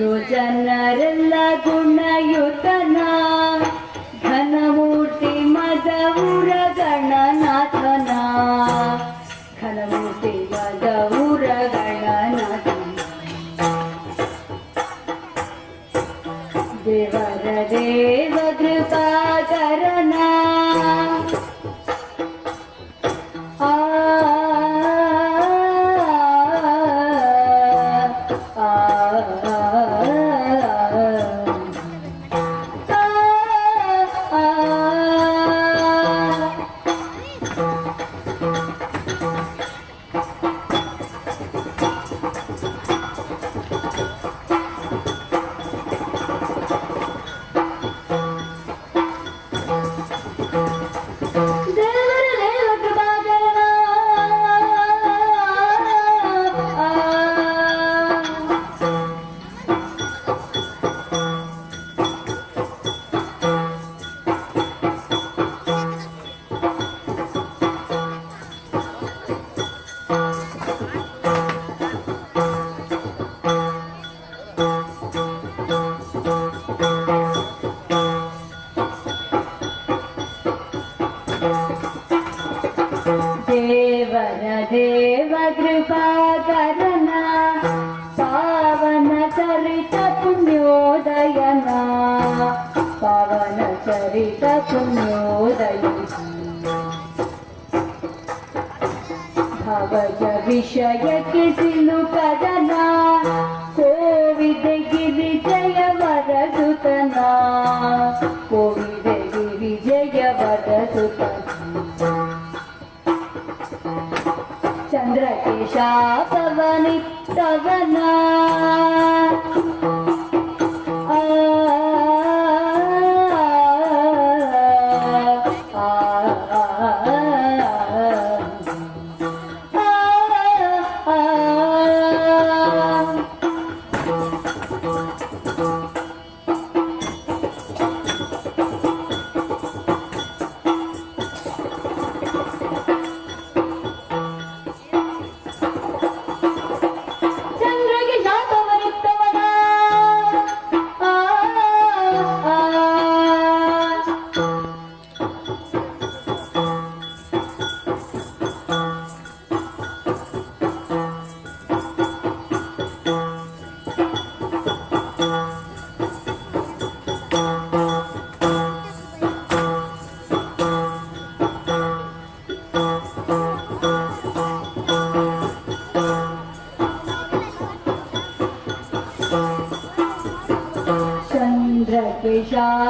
ಜನರೆಲ್ಲ ಗುಣಯುತನ దేవర దేవ కృపాకరణ పావన చరిత పుణ్యోదయన పవన చరిత పుణ్యోదయ భవజ విషయకి సిలుకదనా पिशा सवनि सवना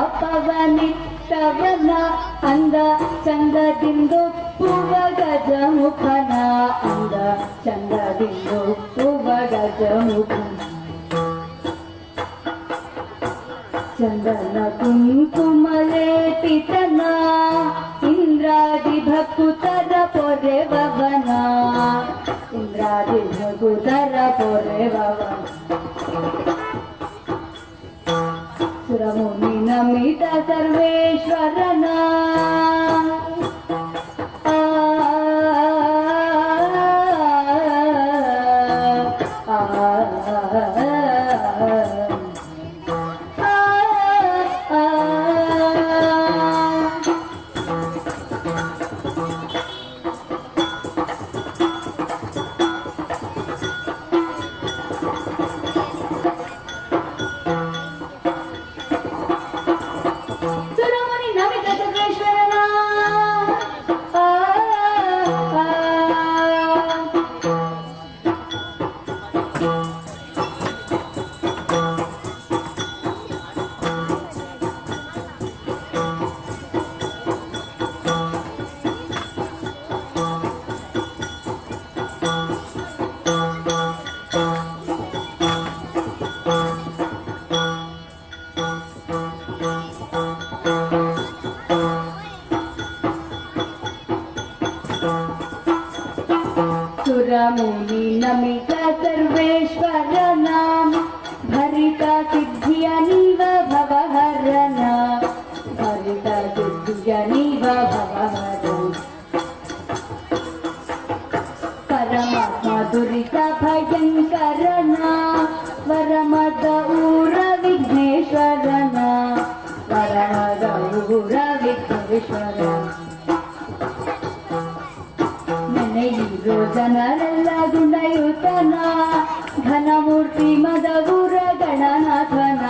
ಶಾಪವನಿತ್ತವನ ಅಂದ ಚಂದದಿಂದೊಪ್ಪುವ ಗಜಮುಖನ ಅಂದ ಚಂದದಿಂದೊಪ್ಪುವ ಗಜಮುಖನ ಚಂದನ ಕುಂಕುಮಲೇಪಿತನ ಇಂದ್ರಾದಿ ಭಕುತರ ಪೊರೆವವನ ಇಂದ್ರಾದಿ ಭಕುತರ ಪೊರೆವವನ ಸುರಮುನಿ सर्वेश्वर न सुरमुनि नमित सर्वेश्वर नाम भरित सिद्धियनिव भवहरना भरित सिद्धियनिव भवहरना परमात्मा दुरित भयङ्करना वरमद ऊर विघ्नेश्वरना वरमद ऊर विघ्नेश्वरना ಘನಮೂರ್ತಿ ಮದವೂರ ಗಣನಾಥನ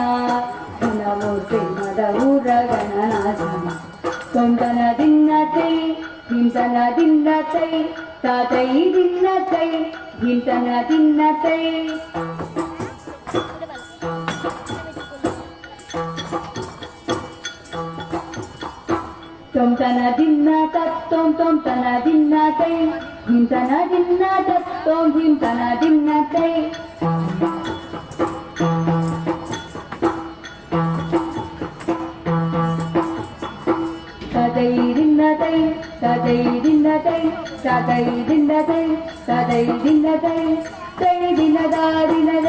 ಘನಮೂರ್ತಿ ಮದವೂರ ಗಣನಾಥನ ಕೊಂಡನ ದಿನ್ನತೈ ಹಿಂತನ ದಿನ್ನತೈ ತಾತೈ ದಿನ್ನತೈ ಹಿಂತನ ದಿನ್ನತೈ Tom tana dinna tat tom தனதின்னத தோன்றும் தனதின்னத்தை கதையிடின்னதை கதையிடின்னதை கதையிடின்னதை கதையிடின்னதை தெளிதினதாரின